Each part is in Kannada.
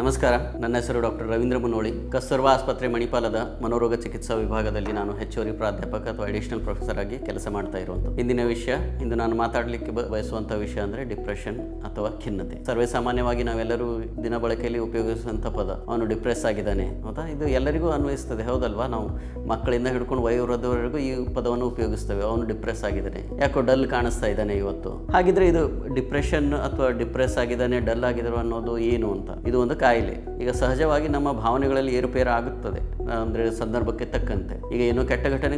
ನಮಸ್ಕಾರ. ನನ್ನ ಹೆಸರು ಡಾಕ್ಟರ್ ರವೀಂದ್ರ ಮುನೋಳಿ ಕಸ್ತೂರ್ಬಾ ಆಸ್ಪತ್ರೆ ಮಣಿಪಾಲದ ಮನೋರೋಗ ಚಿಕಿತ್ಸಾ ವಿಭಾಗದಲ್ಲಿ ನಾನು ಹೆಚ್ಚುವರಿ ಪ್ರಾಧ್ಯಾಪಕ ಅಥವಾ ಅಡಿಷನಲ್ ಪ್ರೊಫೆಸರ್ ಆಗಿ ಕೆಲಸ ಮಾಡ್ತಾ ಇರುವಂಥ ಇಂದಿನ ವಿಷಯ, ಇಂದು ನಾನು ಮಾತಾಡಲಿಕ್ಕೆ ಬಯಸುವಂಥ ವಿಷಯ ಅಂದರೆ ಡಿಪ್ರೆಷನ್ ಅಥವಾ ಖಿನ್ನತೆ. ಸರ್ವೇ ಸಾಮಾನ್ಯವಾಗಿ ನಾವೆಲ್ಲರೂ ದಿನ ಬಳಕೆಯಲ್ಲಿ ಉಪಯೋಗಿಸುವಂಥ ಪದ. ಅವನು ಡಿಪ್ರೆಸ್ ಆಗಿದ್ದಾನೆ ಹೌದಾ ಇದು ಎಲ್ಲರಿಗೂ ಅನ್ವಯಿಸ್ತದೆ. ಹೌದಲ್ವಾ? ನಾವು ಮಕ್ಕಳಿಂದ ಹಿಡ್ಕೊಂಡು ವಯೋವೃದ್ಧವರೆಗೂ ಈ ಪದವನ್ನು ಉಪಯೋಗಿಸ್ತೇವೆ. ಅವನು ಡಿಪ್ರೆಸ್ ಆಗಿದ್ದಾನೆ. ಯಾಕೋ ಡಲ್ ಕಾಣಿಸ್ತಾ ಇದ್ದಾನೆ ಇವತ್ತು. ಹಾಗಿದ್ರೆ ಇದು ಡಿಪ್ರೆಷನ್ ಅಥವಾ ಡಿಪ್ರೆಸ್ ಆಗಿದ್ದಾನೆ ಡಲ್ ಆಗಿದ್ರು ಅನ್ನೋದು ಏನು ಅಂತ? ಇದು ಒಂದು ಕಾಯಿಲೆ. ಈಗ ಸಹಜವಾಗಿ ನಮ್ಮ ಭಾವನೆಗಳಲ್ಲಿ ಏರುಪೇರು ಆಗುತ್ತದೆ. ಅಂದರೆ ಸಂದರ್ಭಕ್ಕೆ ತಕ್ಕಂತೆ. ಈಗ ಏನೋ ಕೆಟ್ಟ ಘಟನೆ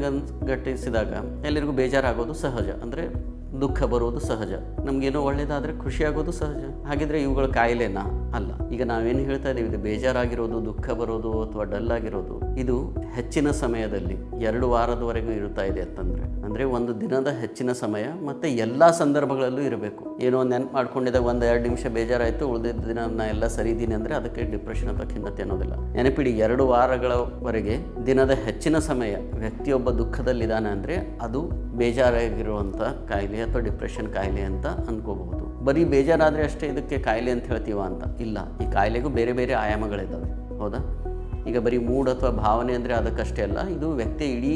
ಘಟಿಸಿದಾಗ ಎಲ್ಲರಿಗೂ ಬೇಜಾರಾಗೋದು ಸಹಜ. ಅಂದರೆ ದುಃಖ ಬರುವುದು ಸಹಜ. ನಮಗೇನೋ ಒಳ್ಳೆಯದಾದರೆ ಖುಷಿಯಾಗೋದು ಸಹಜ. ಹಾಗಿದ್ರೆ ಇವುಗಳ ಕಾಯಿಲೆನಾ? ಅಲ್ಲ. ಈಗ ನಾವೇನು ಹೇಳ್ತಾ ಇದ್ದೀವಿ, ಇದು ಬೇಜಾರಾಗಿರೋದು, ದುಃಖ ಬರೋದು ಅಥವಾ ಡಲ್ ಆಗಿರೋದು ಇದು ಹೆಚ್ಚಿನ ಸಮಯದಲ್ಲಿ ಎರಡು ವಾರದವರೆಗೂ ಇರ್ತಾ ಇದೆ ಅಂತಂದರೆ. ಅಂದರೆ ಒಂದು ದಿನದ ಹೆಚ್ಚಿನ ಸಮಯ ಮತ್ತು ಎಲ್ಲ ಸಂದರ್ಭಗಳಲ್ಲೂ ಇರಬೇಕು. ಏನೋ ನೆನ್ಪು ಮಾಡ್ಕೊಂಡಿದ್ದಾಗ ಒಂದು ಎರಡು ನಿಮಿಷ ಬೇಜಾರಾಯಿತು, ಉಳಿದಿದ್ದ ದಿನ ನಾನು ಎಲ್ಲ ಸರಿ ಇದ್ದೀನಿ ಅಂದರೆ ಅದಕ್ಕೆ ಡಿಪ್ರೆಷನ್ ಅಥವಾ ಖಿನ್ನತೆ ಅನ್ನೋದಿಲ್ಲ. ನೆನಪಿಡಿ, ಎರಡು ವಾರಗಳವರೆಗೆ ದಿನದ ಹೆಚ್ಚಿನ ಸಮಯ ವ್ಯಕ್ತಿಯೊಬ್ಬ ದುಃಖದಲ್ಲಿದ್ದಾನೆ ಅಂದರೆ ಅದು ಬೇಜಾರಾಗಿರುವಂಥ ಕಾಯಿಲೆ ಅಥವಾ ಡಿಪ್ರೆಷನ್ ಕಾಯಿಲೆ ಅಂತ ಅನ್ಕೋಬಹುದು. ಬರೀ ಬೇಜಾರಾದರೆ ಅಷ್ಟೇ ಇದಕ್ಕೆ ಕಾಯಿಲೆ ಅಂತ ಹೇಳ್ತೀವ ಅಂತ. ಇಲ್ಲ, ಈ ಕಾಯಿಲೆಗೂ ಬೇರೆ ಬೇರೆ ಆಯಾಮಗಳಿದ್ದಾವೆ ಹೌದಾ? ಈಗ ಬರೀ ಮೂಡ್ ಅಥವಾ ಭಾವನೆ ಅಂದರೆ ಅದಕ್ಕಷ್ಟೇ ಅಲ್ಲ, ಇದು ವ್ಯಕ್ತಿ ಇಡೀ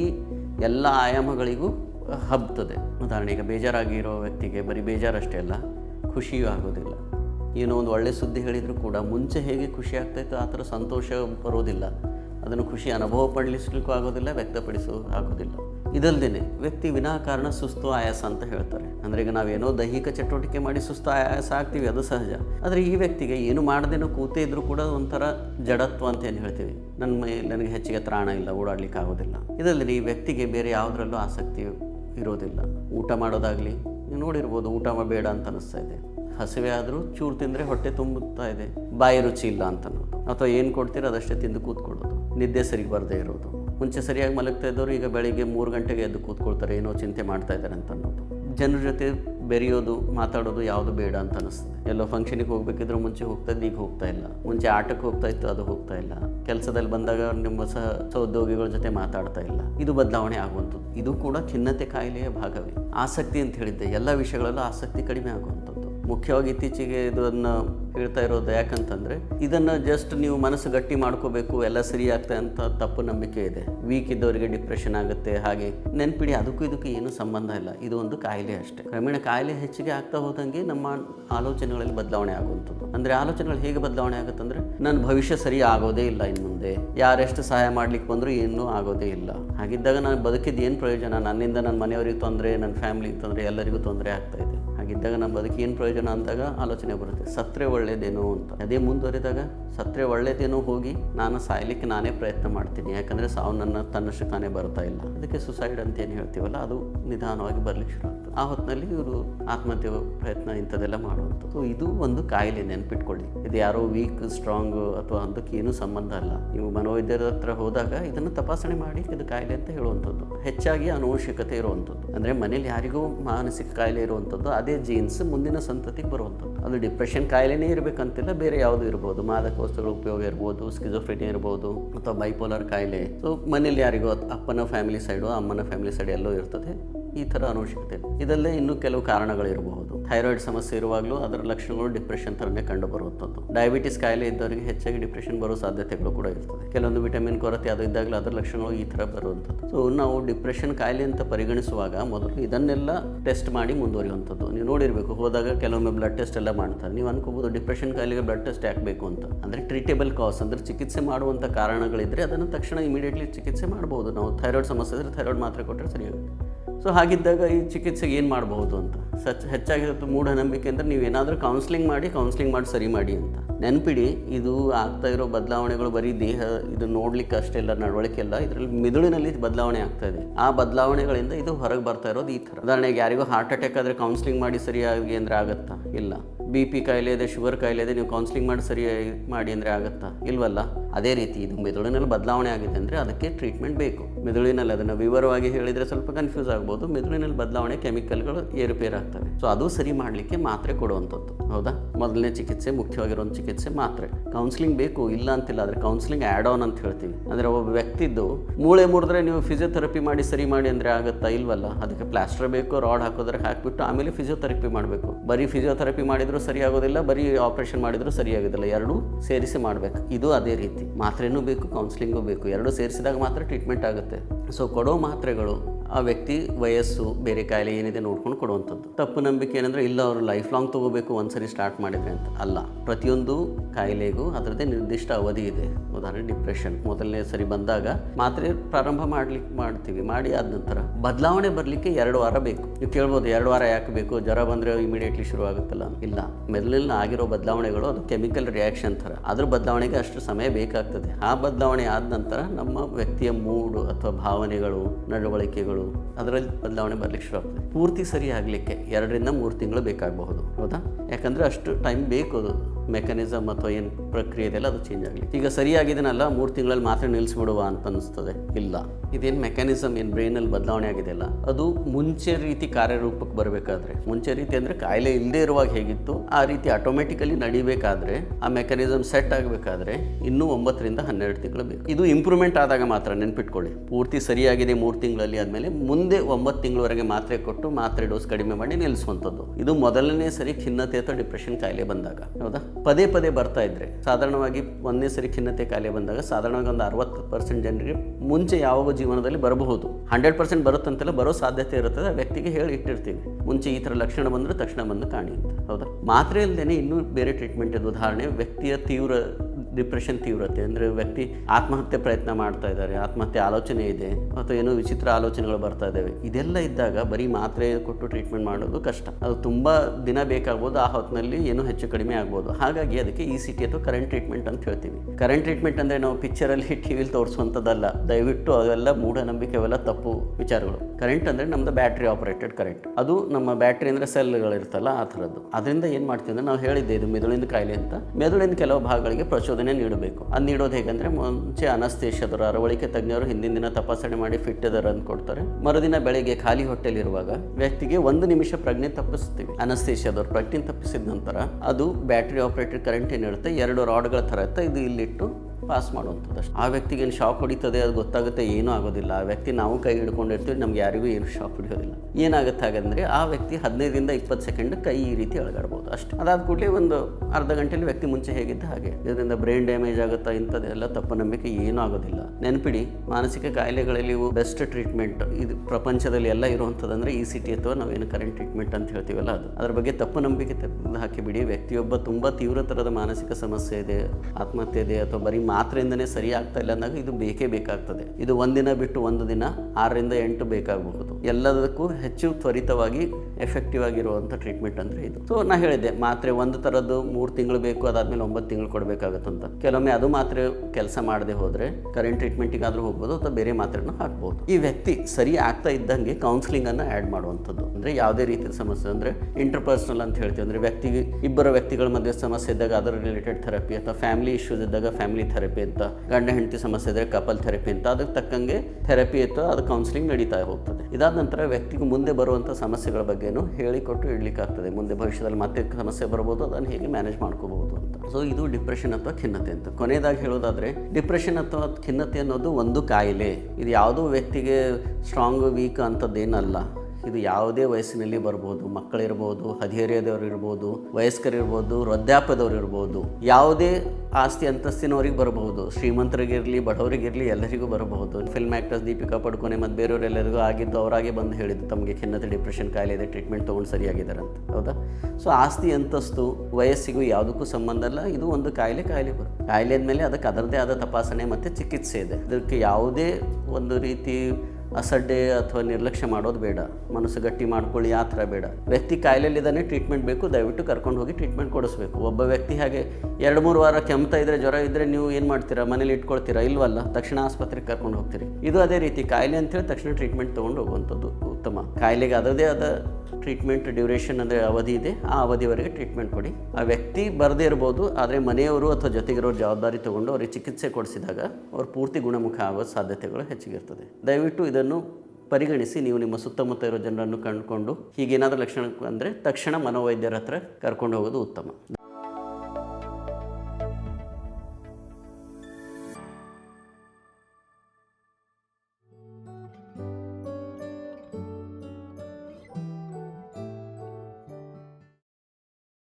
ಎಲ್ಲ ಆಯಾಮಗಳಿಗೂ ಹಬ್ತದೆ. ಉದಾಹರಣೆಗೆ ಬೇಜಾರಾಗಿರೋ ವ್ಯಕ್ತಿಗೆ ಬರೀ ಬೇಜಾರಷ್ಟೇ ಅಲ್ಲ, ಖುಷಿಯೂ ಆಗೋದಿಲ್ಲ. ಏನೋ ಒಂದು ಒಳ್ಳೆ ಸುದ್ದಿ ಹೇಳಿದರೂ ಕೂಡ ಮುಂಚೆ ಹೇಗೆ ಖುಷಿ ಆಗ್ತಾಯಿತ್ತು ಆ ಥರ ಸಂತೋಷ ಬರೋದಿಲ್ಲ. ಅದನ್ನು ಖುಷಿ ಅನುಭವ ಪಡಿಸಲಿಕ್ಕೂ ಆಗೋದಿಲ್ಲ, ವ್ಯಕ್ತಪಡಿಸೋ ಆಗೋದಿಲ್ಲ. ಇದಲ್ದೇ ವ್ಯಕ್ತಿ ವಿನಾಕಾರಣ ಸುಸ್ತು ಆಯಾಸ ಅಂತ ಹೇಳ್ತಾರೆ. ಅಂದರೆ ಈಗ ನಾವೇನೋ ದೈಹಿಕ ಚಟುವಟಿಕೆ ಮಾಡಿ ಸುಸ್ತು ಆಯಾಸ ಆಗ್ತೀವಿ, ಅದು ಸಹಜ. ಆದರೆ ಈ ವ್ಯಕ್ತಿಗೆ ಏನು ಮಾಡದೇನೋ ಕೂತೇ ಇದ್ರೂ ಕೂಡ ಒಂಥರ ಜಡತ್ವ ಅಂತ ಏನು ಹೇಳ್ತೀವಿ? ನನ್ನ ಮೈ, ನನಗೆ ಹೆಚ್ಚಿಗೆ ತ್ರಾಣ ಇಲ್ಲ, ಓಡಾಡ್ಲಿಕ್ಕೆ ಆಗೋದಿಲ್ಲ. ಇದಲ್ಲದೆ ಈ ವ್ಯಕ್ತಿಗೆ ಬೇರೆ ಯಾವುದರಲ್ಲೂ ಆಸಕ್ತಿ ಇರೋದಿಲ್ಲ. ಊಟ ಮಾಡೋದಾಗಲಿ ನೋಡಿರ್ಬೋದು ಊಟ ಬೇಡ ಅಂತ ಅನಿಸ್ತಾ ಇದೆ. ಹಸಿವೆ ಆದರೂ ಚೂರು ತಿಂದರೆ ಹೊಟ್ಟೆ ತುಂಬುತ್ತಾ ಇದೆ. ಬಾಯಿ ರುಚಿ ಇಲ್ಲ ಅಂತ ಅಥವಾ ಏನು ಕೊಡ್ತೀರೋ ಅದಷ್ಟೇ ತಿಂದು ಕೂತ್ಕೊಳ್ಳೋದು. ನಿದ್ದೆ ಸರಿಗೆ ಬರದೇ ಇರೋದು. ಮುಂಚೆ ಸರಿಯಾಗಿ ಮಲಗ್ತಾ ಇದ್ದವರು ಈಗ ಬೆಳಿಗ್ಗೆ ಮೂರು ಗಂಟೆಗೆ ಎದ್ದು ಕೂತ್ಕೊಳ್ತಾರೆ, ಏನೋ ಚಿಂತೆ ಮಾಡ್ತಾ ಇದ್ದಾರೆ ಅಂತ ಅನ್ನೋದು. ಜನರ ಜೊತೆ ಬೆರೆಯೋದು, ಮಾತಾಡೋದು ಯಾವುದು ಬೇಡ ಅಂತ ಅನಿಸ್ತದೆ. ಎಲ್ಲೋ ಫಂಕ್ಷನಿಗೆ ಹೋಗ್ಬೇಕಿದ್ರೆ ಮುಂಚೆ ಹೋಗ್ತಾ ಈಗ ಹೋಗ್ತಾ ಇಲ್ಲ. ಮುಂಚೆ ಆಟಕ್ಕೆ ಹೋಗ್ತಾ ಇತ್ತು, ಅದು ಹೋಗ್ತಾ ಇಲ್ಲ. ಕೆಲಸದಲ್ಲಿ ಬಂದಾಗ ನಿಮ್ಮ ಸಹ ಸಹೋದ್ಯೋಗಿಗಳ ಜೊತೆ ಮಾತಾಡ್ತಾ ಇಲ್ಲ. ಇದು ಬದಲಾವಣೆ ಆಗುವಂಥದ್ದು. ಇದು ಕೂಡ ಖಿನ್ನತೆ ಕಾಯಿಲೆಯ ಭಾಗವೇ. ಆಸಕ್ತಿ ಅಂತ ಹೇಳಿದ್ದೆ, ಎಲ್ಲ ವಿಷಯಗಳಲ್ಲೂ ಆಸಕ್ತಿ ಕಡಿಮೆ ಆಗುವಂಥದ್ದು. ಮುಖ್ಯವಾಗಿ ಇತ್ತೀಚೆಗೆ ಇದನ್ನು ಹೇಳ್ತಾ ಇರೋದು ಯಾಕಂತಂದರೆ, ಇದನ್ನು ಜಸ್ಟ್ ನೀವು ಮನಸ್ಸು ಗಟ್ಟಿ ಮಾಡ್ಕೋಬೇಕು, ಎಲ್ಲ ಸರಿ ಆಗ್ತದೆ ಅಂತ ತಪ್ಪು ನಂಬಿಕೆ ಇದೆ. ವೀಕ್ ಇದ್ದವರಿಗೆ ಡಿಪ್ರೆಷನ್ ಆಗುತ್ತೆ, ಹಾಗೆ ನೆನ್ಪಿಡಿ ಅದಕ್ಕೂ ಇದಕ್ಕೆ ಏನು ಸಂಬಂಧ ಇಲ್ಲ. ಇದು ಒಂದು ಕಾಯಿಲೆ ಅಷ್ಟೇ. ಕ್ರಮೇಣ ಕಾಯಿಲೆ ಹೆಚ್ಚಿಗೆ ಆಗ್ತಾ ಹೋದಂಗೆ ನಮ್ಮ ಆಲೋಚನೆಗಳಲ್ಲಿ ಬದಲಾವಣೆ ಆಗುವಂಥದ್ದು. ಅಂದರೆ ಆಲೋಚನೆಗಳು ಹೇಗೆ ಬದಲಾವಣೆ ಆಗುತ್ತಂದ್ರೆ, ನನ್ನ ಭವಿಷ್ಯ ಸರಿ ಆಗೋದೇ ಇಲ್ಲ ಇನ್ನು ಮುಂದೆ ಯಾರೆಷ್ಟು ಸಹಾಯ ಮಾಡ್ಲಿಕ್ಕೆ ಬಂದರೂ ಏನೂ ಆಗೋದೇ ಇಲ್ಲ. ಹಾಗಿದ್ದಾಗ ನಾನು ಬದುಕಿದ್ದು ಏನು ಪ್ರಯೋಜನ? ನನ್ನಿಂದ ನನ್ನ ಮನೆಯವರಿಗೆ ತೊಂದರೆ ನನ್ನ ಫ್ಯಾಮಿಲಿಗೆ ತೊಂದರೆ, ಎಲ್ಲರಿಗೂ ತೊಂದರೆ ಆಗ್ತಾ ಇದೆ. ಹಾಗಿದ್ದಾಗ ನಮ್ಮ ಏನು ಪ್ರಯೋಜನ ಅಂದಾಗ ಆಲೋಚನೆ ಬರುತ್ತೆ. ಸತ್ರೆ ಒಳ್ಳೇದೇನೋ ಅಂತ. ಅದೇ ಮುಂದುವರಿದಾಗ ಸತ್ರೆ ಒಳ್ಳೇದೇನೋ ಹೋಗಿ ನಾನು ಸಾಯ್ಲಿಕ್ಕೆ ನಾನೇ ಪ್ರಯತ್ನ ಮಾಡ್ತೀನಿ. ಯಾಕಂದರೆ ಸಾವು ನನ್ನ ತನ್ನಷ್ಟು ತಾನೇ ಬರ್ತಾ ಇಲ್ಲ. ಅದಕ್ಕೆ ಸುಸೈಡ್ ಅಂತ ಏನು ಹೇಳ್ತೀವಲ್ಲ, ಅದು ನಿಧಾನವಾಗಿ ಬರಲಿಕ್ಕೆ ಶುರು ಆಗ್ತದೆ. ಆ ಹೊತ್ತಿನಲ್ಲಿ ಇವರು ಆತ್ಮಹತ್ಯೆ ಪ್ರಯತ್ನ ಇಂಥದ್ದೆಲ್ಲ ಮಾಡುವಂಥದ್ದು. ಇದು ಒಂದು ಕಾಯಿಲೆ ನೆನ್ಪಿಟ್ಕೊಳ್ಳಿ. ಇದು ಯಾರೋ ವೀಕ್ ಸ್ಟ್ರಾಂಗ್ ಅಥವಾ ಅದಕ್ಕೆ ಏನೂ ಸಂಬಂಧ ಅಲ್ಲ. ನೀವು ಮನೋವೈದ್ಯರ ಹತ್ರ ಹೋದಾಗ ಇದನ್ನು ತಪಾಸಣೆ ಮಾಡಿ ಇದು ಕಾಯಿಲೆ ಅಂತ ಹೇಳುವಂಥದ್ದು. ಹೆಚ್ಚಾಗಿ ಅನುವಂಶಿಕತೆ ಇರುವಂಥದ್ದು. ಅಂದರೆ ಮನೇಲಿ ಯಾರಿಗೂ ಮಾನಸಿಕ ಕಾಯಿಲೆ ಇರುವಂಥದ್ದು, ಅದೇ ಜೀನ್ಸ್ ಮುಂದಿನ ಸಂತತಿಗೆ ಬರುವಂಥದ್ದು. ಅದು ಡಿಪ್ರೆಷನ್ ಕಾಯಿಲೆನೇ ಇರಬೇಕಂತಿಲ್ಲ, ಬೇರೆ ಯಾವುದು ಇರ್ಬೋದು. ಮಾದಕ ವಸ್ತುಗಳ ಉಪಯೋಗ ಇರ್ಬೋದು ಸ್ಕಿಜೋಫ್ರಿಟಿ ಇರ್ಬೋದು, ಅಥವಾ ಬೈಪೋಲರ್ ಕಾಯಿಲೆ. ಸೊ ಮನೇಲಿ ಯಾರಿಗೂ ಅಪ್ಪನ ಫ್ಯಾಮಿಲಿ ಸೈಡು ಅಮ್ಮನ ಫ್ಯಾಮಿಲಿ ಸೈಡ್ ಎಲ್ಲೋ ಇರ್ತದೆ. ಈ ಥರ ಅನುವಶ್ಯಕತೆ. ಇದಲ್ಲೇ ಇನ್ನೂ ಕೆಲವು ಕಾರಣಗಳಿರಬಹುದು ಥೈರಾಯ್ಡ್ ಸಮಸ್ಯೆ ಇರುವಾಗಲೂ ಅದರ ಲಕ್ಷಣಗಳು ಡಿಪ್ರೆಷನ್ ಥರನೇ ಕಂಡು ಬರುವಂಥದ್ದು ಡಯಾಬಿಟಿಸ್ ಕಾಯಿಲೆ ಇದ್ದವರಿಗೆ ಹೆಚ್ಚಾಗಿ ಡಿಪ್ರೆಷನ್ ಬರೋ ಸಾಧ್ಯತೆಗಳು ಕೂಡ ಇರ್ತದೆ. ಕೆಲವೊಂದು ವಿಟಮಿನ್ ಕೊರತೆ ಅದು ಇದ್ದಾಗಲೂ ಅದರ ಲಕ್ಷಣಗಳು ಈ ಥರ ಬರುವಂಥದ್ದು. ಸೊ ನಾವು ಡಿಪ್ರೆಷನ್ ಕಾಯಿಲೆ ಅಂತ ಪರಿಗಣಿಸುವಾಗ ಮೊದಲು ಇದನ್ನೆಲ್ಲ ಟೆಸ್ಟ್ ಮಾಡಿ ಮುಂದುವರಿಯುವಂಥದ್ದು. ನೀವು ನೋಡಿರಬೇಕು, ಹೋದಾಗ ಕೆಲವೊಮ್ಮೆ ಬ್ಲಡ್ ಟೆಸ್ಟ್ ಎಲ್ಲ ಮಾಡ್ತಾರೆ. ನೀವು ಅನ್ಕೋಬೋದು ಡಿಪ್ರೆಷನ್ ಕಾಯಿಲೆಗೆ ಬ್ಲಡ್ ಟೆಸ್ಟ್ ಯಾಕೆ ಬೇಕು ಅಂತ. ಅಂದರೆ ಟ್ರೀಟೇಬಲ್ ಕಾಸ್ ಅಂದರೆ ಚಿಕಿತ್ಸೆ ಮಾಡುವಂಥ ಕಾರಣಗಳಿದ್ದರೆ ಅದನ್ನು ತಕ್ಷಣ ಇಮಿಡಿಯೇಟ್ಲಿ ಚಿಕಿತ್ಸೆ ಮಾಡ್ಬೋದು. ನಾವು ಥೈರಾಯ್ಡ್ ಸಮಸ್ಯೆ ಇದ್ದರೆ ಥೈರಾಯ್ಡ್ ಮಾತ್ರೆ ಕೊಟ್ಟರೆ ಸರಿಯಾಗುತ್ತೆ. ಸೊ ಹಾಗಿದ್ದಾಗ ಈ ಚಿಕಿತ್ಸೆಗೆ ಏನು ಮಾಡಬಹುದು ಅಂತ? ಸಚ್ ಹೆಚ್ಚಾಗಿರೋದು ಮೂಢನಂಬಿಕೆ ಅಂದರೆ ನೀವು ಏನಾದರೂ ಕೌನ್ಸಿಲಿಂಗ್ ಮಾಡಿ ಕೌನ್ಸಿಲಿಂಗ್ ಮಾಡಿ ಸರಿ ಮಾಡಿ ಅಂತ. ನೆನಪಿಡಿ, ಇದು ಆಗ್ತಾ ಇರೋ ಬದಲಾವಣೆಗಳು ಬರೀ ದೇಹ, ಇದು ನೋಡ್ಲಿಕ್ಕೆ ಅಷ್ಟೇ ಇಲ್ಲ, ನಡವಳಿಕೆ ಅಲ್ಲ ಇದರಲ್ಲಿ ಮಿದುಳಿನಲ್ಲಿ ಬದಲಾವಣೆ ಆಗ್ತಾ ಇದೆ. ಆ ಬದಲಾವಣೆಗಳಿಂದ ಇದು ಹೊರಗೆ ಬರ್ತಾ ಇರೋದು ಈ ಥರ. ಉದಾಹರಣೆಗೆ ಯಾರಿಗೂ ಹಾರ್ಟ್ ಅಟ್ಯಾಕ್ ಆದರೆ ಕೌನ್ಸಿಲಿಂಗ್ ಮಾಡಿ ಸರಿಯಾಗಿ ಅಂದರೆ ಆಗುತ್ತಾ? ಇಲ್ಲ. ಬಿ ಪಿ ಕಾಯಿಲೆ ಇದೆ ಶುಗರ್ ಕಾಯಿಲೆ ಇದೆ, ನೀವು ಕೌನ್ಸಿಲಿಂಗ್ ಮಾಡಿ ಸರಿಯಾಗಿ, ಮಾಡಿ ಅಂದರೆ ಆಗುತ್ತಾ? ಇಲ್ವಲ್ಲ? ಅದೇ ರೀತಿ ಇದು ಮೆದುಳಿನಲ್ಲಿ ಬದಲಾವಣೆ ಆಗಿದೆ ಅಂದರೆ ಅದಕ್ಕೆ ಟ್ರೀಟ್ಮೆಂಟ್ ಬೇಕು. ಮೆದುಳಿನಲ್ಲಿ ಅದನ್ನು ವಿವರವಾಗಿ ಹೇಳಿದರೆ ಸ್ವಲ್ಪ ಕನ್ಫ್ಯೂಸ್ ಆಗ್ಬೋದು. ಮೆದುಳಿನಲ್ಲಿ ಬದಲಾವಣೆ ಕೆಮಿಕಲ್ಗಳು ಏರುಪೇರಾಗ್ತವೆ ಸೊ ಅದು ಸರಿ ಮಾಡಲಿಕ್ಕೆ ಮಾತ್ರೆ ಕೊಡುವಂಥದ್ದು. ಹೌದಾ? ಮೊದಲನೇ ಚಿಕಿತ್ಸೆ, ಮುಖ್ಯವಾಗಿರುವಂಥ ಚಿಕಿತ್ಸೆ ಮಾತ್ರೆ. ಕೌನ್ಸಿಲಿಂಗ್ ಬೇಕು, ಇಲ್ಲ ಅಂತಿಲ್ಲ, ಆದರೆ ಕೌನ್ಸಿಲಿಂಗ್ ಆ್ಯಡ್ ಆನ್ ಅಂತ ಹೇಳ್ತೀವಿ. ಅಂದರೆ ಒಬ್ಬ ವ್ಯಕ್ತಿದ್ದು ಮೂಳೆ ಮುರಿದ್ರೆ ನೀವು ಫಿಸಿಯೋಥೆರಪಿ ಮಾಡಿ ಸರಿ ಮಾಡಿ ಅಂದರೆ ಆಗುತ್ತಾ ಇಲ್ವಲ್ಲ? ಅದಕ್ಕೆ ಪ್ಲಾಸ್ಟರ್ ಬೇಕು ರಾಡ್ ಹಾಕೋದ್ರೆ ಹಾಕಿಬಿಟ್ಟು ಆಮೇಲೆ ಫಿಸಿಯೋಥೆರಪಿ ಮಾಡಬೇಕು. ಬರೀ ಫಿಸಿಯೋಥೆರಪಿ ಮಾಡಿದರೂ ಸರಿ ಆಗೋದಿಲ್ಲ, ಬರೀ ಆಪರೇಷನ್ ಮಾಡಿದರೂ ಸರಿಯಾಗೋದಿಲ್ಲ ಎರಡೂ ಸೇರಿಸಿ ಮಾಡಬೇಕು. ಇದು ಅದೇ ರೀತಿ. ಮಾತ್ರೆನೂ ಬೇಕು ಕೌನ್ಸಿಲಿಂಗು ಬೇಕು ಎರಡೂ ಸೇರಿಸಿದಾಗ ಮಾತ್ರ ಟ್ರೀಟ್ಮೆಂಟ್ ಆಗುತ್ತೆ. ಸೊ ಕೊಡೋ ಮಾತ್ರೆಗಳು ಆ ವ್ಯಕ್ತಿ ವಯಸ್ಸು ಬೇರೆ ಕಾಯಿಲೆ ಏನಿದೆ ನೋಡ್ಕೊಂಡು ಕೊಡುವಂಥದ್ದು. ತಪ್ಪು ನಂಬಿಕೆ ಏನಂದರೆ ಇಲ್ಲ, ಅವರು ಲೈಫ್ ಲಾಂಗ್ ತೊಗೋಬೇಕು, ಒಂದ್ಸರಿ ಸ್ಟಾರ್ಟ್ ಮಾಡಿದ್ರೆ ಅಂತ. ಅಲ್ಲ, ಪ್ರತಿಯೊಂದು ಕಾಯಿಲೆಗೂ ಅದರದ್ದೇ ನಿರ್ದಿಷ್ಟ ಅವಧಿ ಇದೆ. ಉದಾಹರಣೆ ಡಿಪ್ರೆಷನ್ ಮೊದಲನೇ ಸರಿ ಬಂದಾಗ ಮಾತ್ರೆ ಪ್ರಾರಂಭ ಮಾಡ್ಲಿಕ್ಕೆ ಮಾಡ್ತೀವಿ. ಮಾಡಿ ಆದ ನಂತರ ಬದಲಾವಣೆ ಬರಲಿಕ್ಕೆ ಎರಡು ವಾರ ಬೇಕು. ನೀವು ಕೇಳ್ಬೋದು, ಎರಡು ವಾರ ಯಾಕೆ ಬೇಕು? ಜ್ವರ ಬಂದರೆ ಇಮಿಡಿಯೇಟ್ಲಿ ಶುರು ಆಗುತ್ತಲ್ಲ? ಇಲ್ಲ. ಮೆದುಳಿನ ಆಗಿರೋ ಬದಲಾವಣೆಗಳು ಅದು ಕೆಮಿಕಲ್ ರಿಯಾಕ್ಷನ್ ಥರ. ಅದ್ರ ಬದಲಾವಣೆಗೆ ಅಷ್ಟು ಸಮಯ ಬೇಕಾಗ್ತದೆ. ಆ ಬದಲಾವಣೆ ಆದ ನಂತರ ನಮ್ಮ ವ್ಯಕ್ತಿಯ ಮೂಡು ಅಥವಾ ಭಾವನೆಗಳು, ನಡವಳಿಕೆಗಳು ಅದರಲ್ಲಿ ಬದಲಾವಣೆ ಬರಲಿಕ್ಕೆ ಶುರು ಆಗ್ತದೆ. ಪೂರ್ತಿ ಸರಿ ಆಗಲಿಕ್ಕೆ ಎರಡರಿಂದ ಮೂರು ತಿಂಗಳು ಬೇಕಾಗಬಹುದು, ಹೌದಾ? ಯಾಕಂದರೆ ಅಷ್ಟು ಟೈಮ್ ಬೇಕು ಅದು. ಮೆಕ್ಯಾನಿಸಮ್ ಅಥವಾ ಏನು ಪ್ರಕ್ರಿಯೆ ಇದೆಲ್ಲ ಅದು ಚೇಂಜ್ ಆಗಲಿ ಈಗ ಸರಿಯಾಗಿದೆನಲ್ಲ, ಮೂರು ತಿಂಗಳಲ್ಲಿ ಮಾತ್ರ ನಿಲ್ಲಿಸ್ಬಿಡುವ ಅಂತ ಅನ್ನಿಸ್ತದೆ. ಇಲ್ಲ. ಇದೇನು ಮೆಕ್ಯಾನಿಸಮ್ ಏನು ಬ್ರೈನಲ್ಲಿ ಬದಲಾವಣೆ ಆಗಿದೆಯಲ್ಲ ಅದು ಮುಂಚೆ ರೀತಿ ಕಾರ್ಯರೂಪಕ್ಕೆ ಬರಬೇಕಾದ್ರೆ, ಮುಂಚೆ ರೀತಿ ಅಂದರೆ ಕಾಯಿಲೆ ಇಲ್ಲದೆ ಇರುವಾಗ ಹೇಗಿತ್ತು, ಆ ರೀತಿ ಆಟೋಮೆಟಿಕಲಿ ನಡಿಬೇಕಾದ್ರೆ, ಆ ಮೆಕ್ಯಾನಿಸಮ್ ಸೆಟ್ ಆಗಬೇಕಾದ್ರೆ ಇನ್ನೂ ಒಂಬತ್ತರಿಂದ ಹನ್ನೆರಡು ತಿಂಗಳು ಬೇಕು. ಇದು ಇಂಪ್ರೂವ್ಮೆಂಟ್ ಆದಾಗ ಮಾತ್ರ ನೆನ್ಪಿಟ್ಕೊಳ್ಳಿ. ಪೂರ್ತಿ ಸರಿಯಾಗಿದೆ ಮೂರು ತಿಂಗಳಲ್ಲಿ ಆದಮೇಲೆ ಮುಂದೆ ಒಂಬತ್ತು ತಿಂಗಳವರೆಗೆ ಮಾತ್ರೆ ಕೊಟ್ಟು ಮಾತ್ರೆ ಡೋಸ್ ಕಡಿಮೆ ಮಾಡಿ ನಿಲ್ಲಿಸುವಂಥದ್ದು. ಇದು ಮೊದಲನೇ ಸರಿ ಖಿನ್ನತೆ ಅಥವಾ ಡಿಪ್ರೆಷನ್ ಕಾಯಿಲೆ ಬಂದಾಗ, ಹೌದಾ? ಪದೇ ಪದೇ ಬರ್ತಾ ಇದ್ರೆ, ಸಾಧಾರಣವಾಗಿ ಒಂದನೇ ಸರಿ ಖಿನ್ನತೆ ಕಾಯಿಲೆ ಬಂದಾಗ ಸಾಧಾರಣವಾಗಿ ಒಂದು ಅರವತ್ತು ಪರ್ಸೆಂಟ್ ಜನರಿಗೆ ಮುಂಚೆ ಯಾವಾಗ ಜೀವನದಲ್ಲಿ ಬರಬಹುದು. ಹಂಡ್ರೆಡ್ ಪರ್ಸೆಂಟ್ ಬರುತ್ತಂತೆಲ್ಲ ಬರೋ ಸಾಧ್ಯತೆ ಇರುತ್ತದೆ. ವ್ಯಕ್ತಿಗೆ ಹೇಳಿ ಇಟ್ಟಿರ್ತೀವಿ. ಮುಂಚೆ ಈ ಥರ ಲಕ್ಷಣ ಬಂದರೆ ತಕ್ಷಣ ಬಂದು ಕಾಣಿ ಅಂತ. ಹೌದಾ? ಮಾತ್ರೆ ಇಲ್ಲದೇ ಇನ್ನೂ ಬೇರೆ ಟ್ರೀಟ್ಮೆಂಟ್ ಉದಾಹರಣೆ, ವ್ಯಕ್ತಿಯ ತೀವ್ರ ಡಿಪ್ರೆಷನ್ ತೀವ್ರತೆ, ಅಂದರೆ ವ್ಯಕ್ತಿ ಆತ್ಮಹತ್ಯೆ ಪ್ರಯತ್ನ ಮಾಡ್ತಾ ಇದ್ದಾರೆ, ಆತ್ಮಹತ್ಯೆ ಆಲೋಚನೆ ಇದೆ, ಅಥವಾ ಏನೋ ವಿಚಿತ್ರ ಆಲೋಚನೆಗಳು ಬರ್ತಾ ಇದ್ದಾವೆ, ಇದೆಲ್ಲ ಇದ್ದಾಗ ಬರೀ ಮಾತ್ರೆ ಕೊಟ್ಟು ಟ್ರೀಟ್ಮೆಂಟ್ ಮಾಡೋದು ಕಷ್ಟ. ಅದು ತುಂಬ ದಿನ ಬೇಕಾಗ್ಬೋದು, ಆ ಹೊತ್ತಿನಲ್ಲಿ ಏನೋ ಹೆಚ್ಚು ಕಡಿಮೆ ಆಗ್ಬೋದು. ಹಾಗಾಗಿ ಅದಕ್ಕೆ ಇ ಸಿ ಟಿ ಅಥವಾ ಕರೆಂಟ್ ಟ್ರೀಟ್ಮೆಂಟ್ ಅಂತ ಹೇಳ್ತೀವಿ. ಕರೆಂಟ್ ಟ್ರೀಟ್ಮೆಂಟ್ ಅಂದರೆ ನಾವು ಪಿಕ್ಚರಲ್ಲಿ ಟಿ ವಿಲಿ ತೋರಿಸುವಂಥದ್ದಲ್ಲ. ದಯವಿಟ್ಟು ಅವೆಲ್ಲ ಮೂಢನಂಬಿಕೆ ಅವೆಲ್ಲ ತಪ್ಪು ವಿಚಾರಗಳು. ಕರೆಂಟ್ ಅಂದರೆ ನಮ್ಮದು ಬ್ಯಾಟ್ರಿ ಆಪರೇಟೆಡ್ ಕರೆಂಟ್ ಅದು ನಮ್ಮ ಬ್ಯಾಟ್ರಿ ಅಂದರೆ ಸೆಲ್ಗಳಿರ್ತಲ್ಲ ಆ ಥರದ್ದು. ಅದರಿಂದ ಏನು ಮಾಡ್ತೀವಿ ಅಂದರೆ ನಾವು ಹೇಳಿದ್ದೆ, ಇದು ಮೆದುಳಿನ ಕಾಯಿಲೆ ಅಂತ. ಮೆದುಳಿನ ಕೆಲವು ಭಾಗಗಳಿಗೆ ಪ್ರಚೋದನೆ ನೀಡಬೇಕು. ಅದು ನೀಡೋದು ಹೇಗಂದರೆ ಮುಂಚೆ ಅನಸ್ತೇಷದರು ಅರವಳಿಕೆ ತಜ್ಞರು ಹಿಂದಿನ ದಿನ ತಪಾಸಣೆ ಮಾಡಿ ಫಿಟ್ ಇದಾರೆ ಅಂತ ಕೊಡ್ತಾರೆ. ಮರುದಿನ ಬೆಳಿಗ್ಗೆ ಖಾಲಿ ಹೊಟ್ಟೆಲಿರುವಾಗ ವ್ಯಕ್ತಿಗೆ ಒಂದು ನಿಮಿಷ ಪ್ರಜ್ಞೆ ತಪ್ಪಿಸ್ತೀವಿ ಅನಸ್ತೇಷದವ್ರು ಪ್ರಜ್ಞೆ ತಪ್ಪಿಸಿದ ನಂತರ ಅದು ಬ್ಯಾಟ್ರಿ ಆಪರೇಟೆಡ್ ಕರೆಂಟ್ ಏನಿರುತ್ತೆ ಎರಡು ರಾಡ್ಗಳ ಥರ ಇರುತ್ತೆ. ಇದು ಇಲ್ಲಿಟ್ಟು ಪಾಸ್ ಮಾಡುವಂಥದ್ದು ಆ ವ್ಯಕ್ತಿಗೆ ಏನು ಶಾಕ್ ಹೊಡಿತದೆ ಅದು ಗೊತ್ತಾಗುತ್ತೆ, ಏನೂ ಆಗೋದಿಲ್ಲ. ಆ ವ್ಯಕ್ತಿ ನಾವು ಕೈ ಹಿಡ್ಕೊಂಡಿರ್ತೀವಿ ನಮ್ಗೆ ಯಾರಿಗೂ ಏನು ಶಾಕ್ ಹೊಡಿಯೋದಿಲ್ಲ. ಏನಾಗುತ್ತೆ ಹಾಗಂದರೆ, ಆ ವ್ಯಕ್ತಿ ಹದಿನೈದರಿಂದ ಇಪ್ಪತ್ತು ಸೆಕೆಂಡ್ ಕೈ ಈ ರೀತಿ ಅಳಗಾಡ್ಬೋದು ಅಷ್ಟು. ಅದಾದ ಕೂಡಲೇ ಒಂದು ಅರ್ಧ ಗಂಟೆಯಲ್ಲಿ ವ್ಯಕ್ತಿ ಮುಂಚೆ ಹೇಗಿದ್ದ ಹಾಗೆ. ಇದರಿಂದ ಬ್ರೈನ್ ಡ್ಯಾಮೇಜ್ ಆಗುತ್ತಾ ಇಂಥದ್ದೆಲ್ಲ ತಪ್ಪು ನಂಬಿಕೆ ಏನೂ ಆಗೋದಿಲ್ಲ. ನೆನಪಿಡಿ, ಮಾನಸಿಕ ಕಾಯಿಲೆಗಳಲ್ಲಿ ಇವು ಬೆಸ್ಟ್ ಟ್ರೀಟ್ಮೆಂಟ್. ಇದು ಪ್ರಪಂಚದಲ್ಲಿ ಎಲ್ಲ ಇರುವಂಥದ್ದು ಈ ಸಿಟಿ ಸಿ ಟಿ ಅಥವಾ ನಾವೇನು ಕರೆಂಟ್ ಟ್ರೀಟ್ಮೆಂಟ್ ಅಂತ ಹೇಳ್ತೀವಲ್ಲ ಅದು. ಅದರ ಬಗ್ಗೆ ತಪ್ಪು ನಂಬಿಕೆ ಹಾಕಿಬಿಡಿ. ವ್ಯಕ್ತಿಯೊಬ್ಬ ತುಂಬ ತೀವ್ರ ಥರದ ಮಾನಸಿಕ ಸಮಸ್ಯೆ ಇದೆ, ಆತ್ಮಹತ್ಯೆ ಇದೆ, ಅಥವಾ ಬರೀ ಮಾತ್ರೆಯಿಂದನೇ ಸರಿ ಆಗ್ತಾ ಇಲ್ಲ ಅಂದಾಗ ಇದು ಬೇಕೇ ಬೇಕಾಗ್ತದೆ. ಇದು ಒಂದಿನ ಬಿಟ್ಟು ಒಂದು ದಿನ, ಆರರಿಂದ ಎಂಟು ಬೇಕಾಗಬಹುದು. ಎಲ್ಲದಕ್ಕೂ ಹೆಚ್ಚು ತ್ವರಿತವಾಗಿ ಎಫೆಕ್ಟಿವ್ ಆಗಿರುವಂಥ ಟ್ರೀಟ್ಮೆಂಟ್ ಅಂದರೆ ಇದು. ಸೊ ನಾನು ಹೇಳಿದ್ದೆ, ಮಾತ್ರೆ ಒಂದು ಥರದ್ದು ಮೂರು ತಿಂಗಳು ಬೇಕು, ಅದಾದಮೇಲೆ ಒಂಬತ್ತು ತಿಂಗಳು ಕೊಡಬೇಕಾಗತ್ತಂತ. ಕೆಲವೊಮ್ಮೆ ಅದು ಮಾತ್ರೆ ಕೆಲಸ ಮಾಡದೆ ಹೋದರೆ ಕರೆಂಟ್ ಟ್ರೀಟ್ಮೆಂಟಿಗಾದರೂ ಹೋಗ್ಬೋದು ಅಥವಾ ಬೇರೆ ಮಾತ್ರೆನೂ ಹಾಕ್ಬೋದು. ಈ ವ್ಯಕ್ತಿ ಸರಿ ಆಗ್ತಾ ಇದ್ದಂಗೆ ಕೌನ್ಸಿಲಿಂಗನ್ನು ಆ್ಯಡ್ ಮಾಡುವಂಥದ್ದು. ಅಂದರೆ ಯಾವುದೇ ರೀತಿಯ ಸಮಸ್ಯೆ ಅಂದರೆ ಇಂಟರ್ಪರ್ಸ್ನಲ್ ಅಂತ ಹೇಳ್ತೀವಿ. ಅಂದರೆ ವ್ಯಕ್ತಿಗೆ ಇಬ್ಬರ ವ್ಯಕ್ತಿಗಳ ಮಧ್ಯೆ ಸಮಸ್ಯೆ ಇದ್ದಾಗ ಅದರ ರಿಲೇಟೆಡ್ ಥೆರಪಿ ಅಥವಾ ಫ್ಯಾಮಿಲಿ ಇಶ್ಯೂಸ್ ಇದ್ದಾಗ ಫ್ಯಾಮಿಲಿ ಥೆರಪಿ ಅಂತ, ಗಂಡ ಹೆಂಡತಿ ಸಮಸ್ಯೆ ಇದ್ದರೆ ಕಪಲ್ ಥೆರಪಿ ಅಂತ, ಅದಕ್ಕೆ ತಕ್ಕಂಗೆ ಥೆರಪಿ ಅಥವಾ ಅದು ಕೌನ್ಸಿಲಿಂಗ್ ನಡೀತಾ ಹೋಗ್ತದೆ. ಇದಾದ ನಂತರ ವ್ಯಕ್ತಿಗೆ ಮುಂದೆ ಬರುವಂಥ ಸಮಸ್ಯೆಗಳ ಬಗ್ಗೆನೂ ಹೇಳಿಕೊಟ್ಟು ಇಡ್ಲಿಕ್ಕಾಗ್ತದೆ. ಮುಂದೆ ಭವಿಷ್ಯದಲ್ಲಿ ಮತ್ತೆ ಸಮಸ್ಯೆ ಬರ್ಬೋದು, ಅದನ್ನು ಹೇಗೆ ಮ್ಯಾನೇಜ್ ಮಾಡ್ಕೋಬಹುದು ಅಂತ. ಸೊ ಇದು ಡಿಪ್ರೆಷನ್ ಅಥವಾ ಖಿನ್ನತೆ ಅಂತ. ಕೊನೆಯದಾಗಿ ಹೇಳೋದಾದ್ರೆ ಡಿಪ್ರೆಷನ್ ಅಥವಾ ಖಿನ್ನತೆ ಅನ್ನೋದು ಒಂದು ಕಾಯಿಲೆ. ಇದು ಯಾವುದೋ ವ್ಯಕ್ತಿಗೆ ಸ್ಟ್ರಾಂಗ್ ವೀಕ್ ಅಂಥದ್ದೇನಲ್ಲ ಇದು ಯಾವುದೇ ವಯಸ್ಸಿನಲ್ಲಿ ಬರ್ಬೋದು, ಮಕ್ಕಳಿರ್ಬೋದು, ಹದಿಹರೆಯದವ್ರು ಇರ್ಬೋದು, ವಯಸ್ಕರಿರ್ಬೋದು, ವೃದ್ಧಾಪ್ಯದವ್ರು ಇರ್ಬೋದು, ಯಾವುದೇ ಆಸ್ತಿ ಅಂತಸ್ತಿನವರಿಗೆ ಬರಬಹುದು, ಶ್ರೀಮಂತರಿಗಿರಲಿ, ಬಡವರಿಗಿರಲಿ, ಎಲ್ಲರಿಗೂ ಬರಬಹುದು. ಫಿಲ್ಮ್ ಆ್ಯಕ್ಟರ್ಸ್ ದೀಪಿಕಾ ಪಡ್ಕೊನೆ ಮತ್ತು ಬೇರೆಯವರೆಲ್ಲರಿಗೂ ಆಗಿದ್ದು ಅವರಾಗೆ ಬಂದು ಹೇಳಿದ್ದು, ತಮಗೆ ಖಿನ್ನತೆ ಡಿಪ್ರೆಷನ್ ಕಾಯಿಲೆ ಇದೆ ಟ್ರೀಟ್ಮೆಂಟ್ ತೊಗೊಂಡು ಸರಿಯಾಗಿದ್ದಾರೆ ಅಂತ ಹೌದಾ? ಸೊ ಆಸ್ತಿ ಅಂತಸ್ತು ವಯಸ್ಸಿಗೂ ಯಾವುದಕ್ಕೂ ಸಂಬಂಧ ಇಲ್ಲ. ಇದು ಒಂದು ಕಾಯಿಲೆ ಕಾಯಿಲೆ ಬರುತ್ತೆ. ಕಾಯಿಲೆ ಅಂದಮೇಲೆ ಅದಕ್ಕೆ ಅದರದೇ ಆದ ತಪಾಸಣೆ ಮತ್ತು ಚಿಕಿತ್ಸೆ ಇದೆ. ಇದಕ್ಕೆ ಯಾವುದೇ ಒಂದು ರೀತಿ ಅಸಡ್ಡೆ ಅಥವಾ ನಿರ್ಲಕ್ಷ್ಯ ಮಾಡೋದು ಬೇಡ. ಮನಸ್ಸು ಗಟ್ಟಿ ಮಾಡ್ಕೊಳ್ಳಿ, ಆ ಥರ ಬೇಡ. ವ್ಯಕ್ತಿ ಕಾಯಿಲೆಯಲ್ಲಿದ್ದಾನೆ, ಟ್ರೀಟ್ಮೆಂಟ್ ಬೇಕು, ದಯವಿಟ್ಟು ಕರ್ಕೊಂಡು ಹೋಗಿ ಟ್ರೀಟ್ಮೆಂಟ್ ಕೊಡಿಸ್ಬೇಕು. ಒಬ್ಬ ವ್ಯಕ್ತಿ ಹಾಗೆ ಎರಡು, ಮೂರು ವಾರ ಕೆಮ್ತಾ ಇದ್ದರೆ ಜ್ವರ ಇದ್ದರೆ ನೀವು ಏನು ಮಾಡ್ತೀರಾ? ಮನೇಲಿ ಇಟ್ಕೊಳ್ತೀರಾ? ಇಲ್ವಲ್ಲ? ತಕ್ಷಣ ಆಸ್ಪತ್ರೆಗೆ ಕರ್ಕೊಂಡು ಹೋಗ್ತೀರಿ. ಇದು ಅದೇ ರೀತಿ, ಕಾಯಿಲೆ ಅಂತೇಳಿ ತಕ್ಷಣ ಟ್ರೀಟ್ಮೆಂಟ್ ತೊಗೊಂಡು ಹೋಗುವಂಥದ್ದು ಉತ್ತಮ. ಕಾಯಿಲೆಗೆ ಅದದೇ ಆದ ಟ್ರೀಟ್ಮೆಂಟ್ ಡ್ಯೂರೇಷನ್ ಅಂದರೆ ಅವಧಿ ಇದೆ, ಆ ಅವಧಿವರೆಗೆ ಟ್ರೀಟ್ಮೆಂಟ್ ಕೊಡಿ. ಆ ವ್ಯಕ್ತಿ ಬರದೇ ಇರ್ಬೋದು, ಆದರೆ ಮನೆಯವರು ಅಥವಾ ಜೊತೆಗಿರೋರು ಜವಾಬ್ದಾರಿ ತೊಗೊಂಡು ಅವರಿಗೆ ಚಿಕಿತ್ಸೆ ಕೊಡಿಸಿದಾಗ ಅವ್ರು ಪೂರ್ತಿ ಗುಣಮುಖ ಆಗೋ ಸಾಧ್ಯತೆಗಳು ಹೆಚ್ಚಿಗಿರ್ತದೆ ದಯವಿಟ್ಟು ಇದನ್ನು ಪರಿಗಣಿಸಿ, ನೀವು ನಿಮ್ಮ ಸುತ್ತಮುತ್ತ ಇರೋ ಜನರನ್ನು ಕಂಡುಕೊಂಡು, ಹೀಗೇನಾದರೂ ಲಕ್ಷಣ ಅಂದರೆ ತಕ್ಷಣ ಮನೋವೈದ್ಯರ ಹತ್ರ ಕರ್ಕೊಂಡು ಹೋಗೋದು ಉತ್ತಮ.